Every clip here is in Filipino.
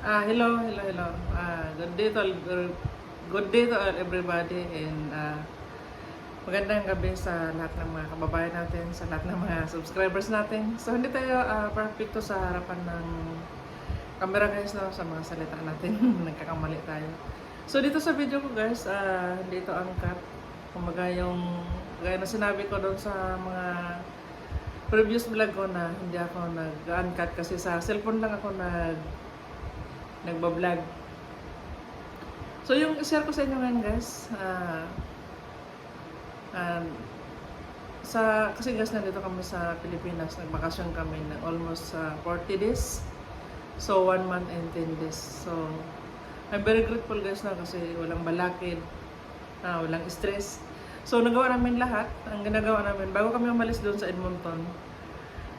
Ah, hello, hello, hello. Ah, good day to all- good day to all everybody and ah, magandang gabi sa lahat ng mga kababayan natin, sa lahat ng mga subscribers natin. So hindi tayo ah, perfecto sa harapan ng camera guys no, sa mga salita natin. Nagkakamali tayo. So dito sa video ko guys, ah, dito ang cut. Kumaga yung gaya na sinabi ko doon sa mga previous vlog ko na hindi ako nag-uncut kasi sa cellphone lang ako nag nagbablog. So yung share ko sa inyo ngayon guys, ah ah, sa kasi guys nandito kami sa Pilipinas, nagbakasyon kami ng almost ah, 40 days. So 1 month and 10 days. So I'm very grateful guys na kasi walang balakid, ah, walang stress. So nagawa namin lahat, ang ginagawa namin bago kami umalis doon sa Edmonton,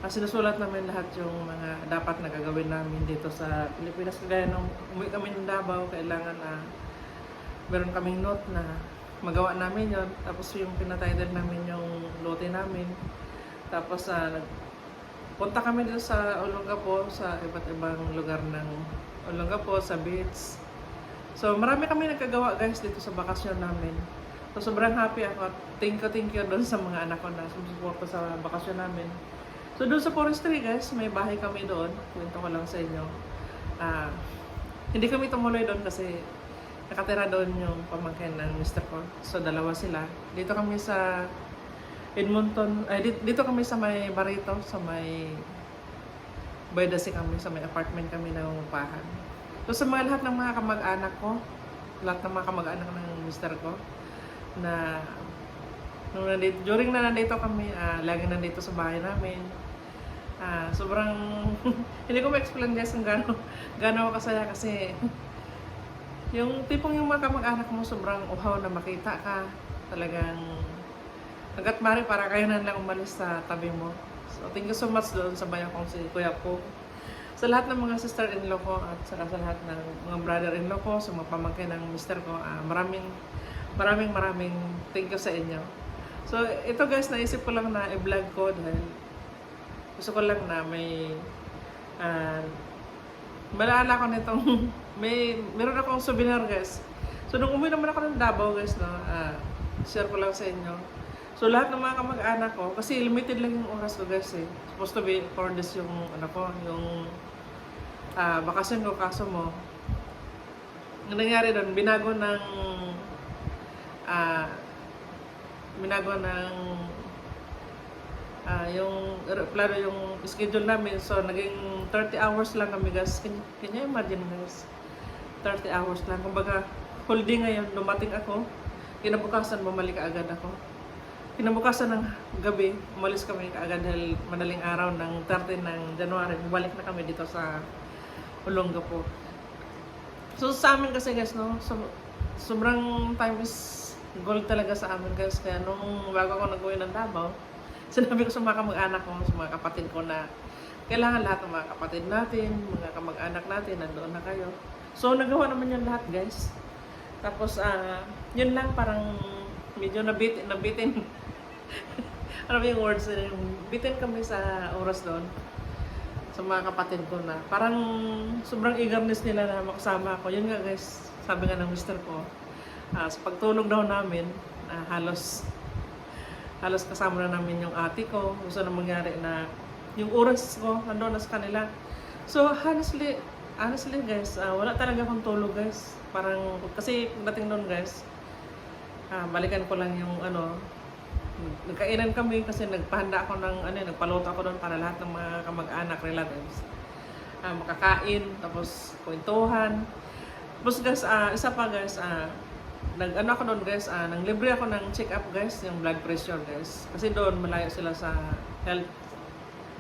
Ah, sinusulat namin lahat yung mga dapat na gagawin namin dito sa Pilipinas. Kagaya nung umuwi kami ng Davao, kailangan na meron kaming note na magawa namin yon Tapos yung pinatitle namin yung lote namin. Tapos ah, nag punta kami dito sa Olongapo, sa iba't ibang lugar ng Olongapo, sa beach. So marami kami nagkagawa guys dito sa bakasyon namin. So sobrang happy ako. Thank you, thank you doon sa mga anak ko na sumusuporta sa bakasyon namin. So doon sa forestry guys, may bahay kami doon. Kwento ko lang sa inyo. Ah, hindi kami tumuloy doon kasi nakatira doon yung pamangkin ng Mr. ko. So dalawa sila. Dito kami sa Edmonton, ay dito, dito kami sa may Barito, sa may Baydasi kami, sa may apartment kami na upahan. So sa mga lahat ng mga kamag-anak ko, lahat ng mga kamag-anak ng Mr. ko, na nung nandito, during na nandito kami, ah, lagi nandito sa bahay namin. Ah, sobrang hindi ko ma-explain guys kung gaano ako kasaya kasi yung tipong yung mga kamag-anak mo sobrang uhaw na makita ka. Talagang hanggat mari para kayo na lang umalis sa tabi mo. So thank you so much doon sa bayan kong si Kuya po. Sa lahat ng mga sister-in-law ko at saka sa lahat ng mga brother-in-law ko, sa mga pamangkin ng mister ko, ah, maraming maraming maraming thank you sa inyo. So ito guys, naisip ko lang na i-vlog ko dahil gusto ko lang na may uh, malala ko nitong may meron akong souvenir guys. So nung umuwi naman ako ng Davao guys no, ah, share ko lang sa inyo. So lahat ng mga kamag-anak ko kasi limited lang yung oras ko guys eh. Supposed to be 4 days yung ano ko, yung ah, bakasyon ko kaso mo ang nangyari doon, binago ng ah binago ng ah yung plano yung schedule namin. So naging 30 hours lang kami guys. Can, can you imagine guys? 30 hours lang. Kumbaga whole day ngayon dumating ako. Kinabukasan bumalik agad ako. Kinabukasan ng gabi umalis kami kaagad dahil madaling araw ng 30 ng January bumalik na kami dito sa Olongapo. So sa amin kasi guys no so, sobrang time is gold talaga sa amin guys kaya nung bago ako nag-uwi ng Davao sinabi ko sa mga kamag-anak ko, sa mga kapatid ko na kailangan lahat ng mga kapatid natin, mga kamag-anak natin, nandoon na kayo. So, nagawa naman yun lahat, guys. Tapos, ah, yun lang, parang medyo nabitin, nabitin. ano ba yung words na yun? Bitin kami sa oras doon sa mga kapatid ko na parang sobrang eagerness nila na makasama ako. Yun nga guys, sabi nga ng mister ko, ah, sa pagtulog daw namin, ah, halos halos kasama na namin yung ate ko. Gusto na mangyari na yung oras ko nandun na sa kanila. So honestly, honestly guys, ah, wala talaga akong tulog guys. Parang, kasi dating doon guys, ah, balikan ko lang yung ano, nagkainan kami kasi nagpahanda ako ng ano, nagpaluto ako doon para lahat ng mga kamag-anak, relatives. Ah, makakain, tapos kwentuhan. Tapos guys, ah, isa pa guys, ah, nag ano ako doon guys, ah, nang libre ako ng check up guys, yung blood pressure guys. Kasi doon malayo sila sa health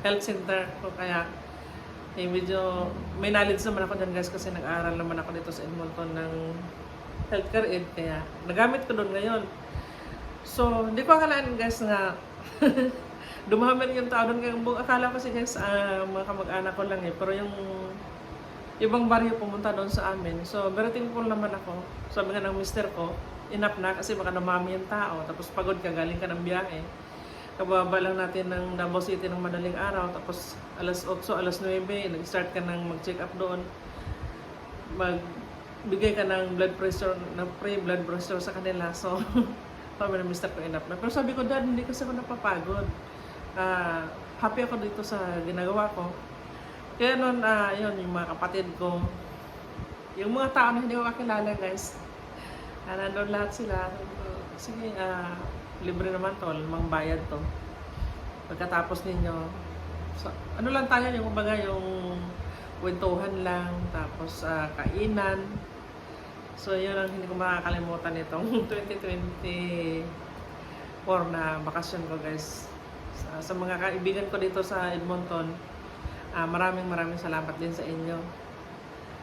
health center ko kaya eh, medyo may knowledge naman ako dyan guys kasi nag-aaral naman ako dito sa Edmonton ng healthcare aid kaya nagamit ko doon ngayon. So, hindi ko akalaan guys na dumami yung tao doon. Kaya akala ko kasi guys, ah, mga kamag-anak ko lang eh. Pero yung ibang baryo pumunta doon sa amin. So, very thankful naman ako. Sabi nga ng mister ko, enough na kasi baka namami yung tao. Tapos pagod ka, galing ka ng biyahe. Kababa lang natin ng Davao City ng madaling araw. Tapos alas 8, alas 9, nag-start ka nang mag-check up doon. magbigay ka ng blood pressure, ng pre blood pressure sa kanila. So, kami na Mr. ko enough na. Pero sabi ko, Dad, hindi kasi ako napapagod. Ah, happy ako dito sa ginagawa ko. Kaya noon, ah, yun, yung mga kapatid ko, yung mga tao na hindi ko kakilala, guys, ah, nandun lahat sila. Sige, ah, libre naman to, lamang bayad to. Pagkatapos ninyo, so, ano lang tayo, yung kumbaga yung kwentuhan lang, tapos ah, kainan. So, yun ang hindi ko makakalimutan itong 2024 na bakasyon ko, guys. Sa, sa mga kaibigan ko dito sa Edmonton, ah, maraming maraming salamat din sa inyo.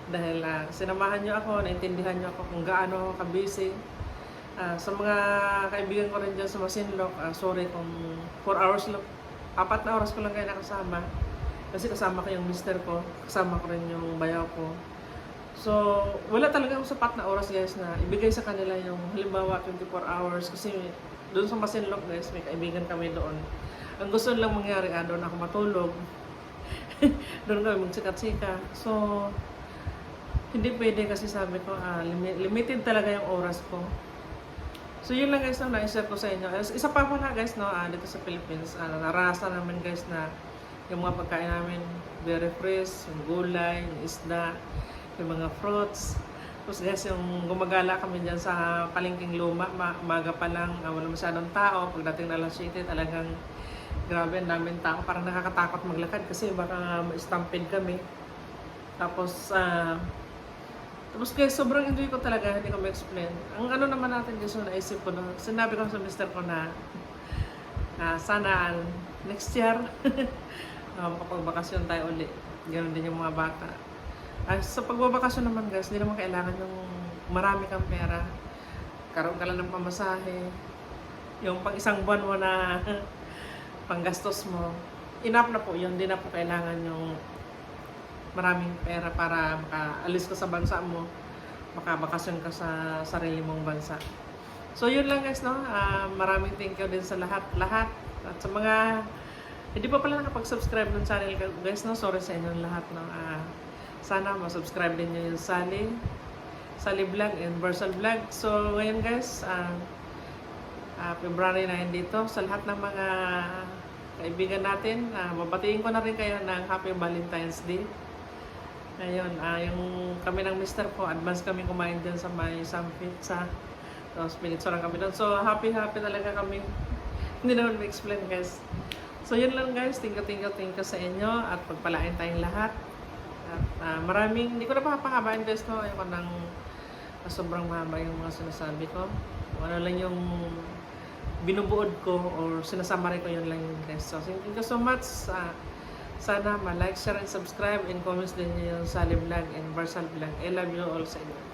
Dahil ah, sinamahan nyo ako, naintindihan nyo ako kung gaano ako ka-busy. Ah, sa mga kaibigan ko rin dyan sa Masinloc, ah, sorry kung 4 hours lang, apat na oras ko lang kayo nakasama. Kasi kasama ko yung mister ko, kasama ko rin yung bayaw ko. So, wala talaga akong sapat na oras guys na ibigay sa kanila yung halimbawa 24 hours kasi doon sa Masinloc guys, may kaibigan kami doon. Ang gusto lang mangyari, ah, doon ako matulog. doon kami magsikat-sika. So, hindi pwede kasi sabi ko, ah, limi- limited talaga yung oras ko. So yun lang guys na na-share ko sa inyo. Is- Isa pa pala guys no, ah, dito sa Philippines, ah, naranasan namin guys na yung mga pagkain namin very fresh, yung gulay, yung isda, yung mga fruits. Tapos guys, yung gumagala kami dyan sa palengking luma, ma maga pa lang, ah, wala masyadong tao. Pagdating na alas 7, talagang grabe, ang daming tao. Parang nakakatakot maglakad kasi baka ma-stampede kami. Tapos, ah, tapos guys, sobrang enjoy ko talaga, hindi ko ma-explain. Ang ano naman natin guys, yung naisip ko, no, sinabi ko sa mister ko na ah, sana next year, uh, makapagbakasyon tayo uli. Ganon din yung mga bata. Ah, sa pagbabakasyon naman guys, hindi naman kailangan yung marami kang pera. Karoon ka lang ng pamasahe. Yung pang isang buwan mo na panggastos mo. Enough na po yun. Hindi na po kailangan yung maraming pera para makaalis ka sa bansa mo, makabakasyon ka sa sarili mong bansa. So yun lang guys, no? Ah, maraming thank you din sa lahat-lahat. At sa mga hindi pa pala nakapag-subscribe ng channel guys, no? Sorry sa inyong lahat, no? Ah, sana ma-subscribe din nyo yung Sally, Sally Vlog and Versal Vlog. So ngayon guys, ah, ah, February 9 dito, sa lahat ng mga kaibigan natin, ah, babatiin ko na rin kayo ng Happy Valentine's Day. Ngayon, ah, yung kami ng mister ko, advance kami kumain dyan sa may Sam Pizza. Tapos pinitso lang kami doon. So, happy, happy talaga kami. Hindi naman ma-explain, guys. So, yun lang, guys. You sa inyo. At pagpalain tayong lahat. At ah, maraming, hindi ko na papahabain, guys, no? Ayoko nang ah, sobrang mahaba yung mga sinasabi ko. Ano lang yung binubuod ko or sinasummary ko yun lang yun, guys. So, thank you so much. Ah, sana ma-like, share, and subscribe and comments din yung Sally Vlog and Barsal Vlog. I love you all sa inyo.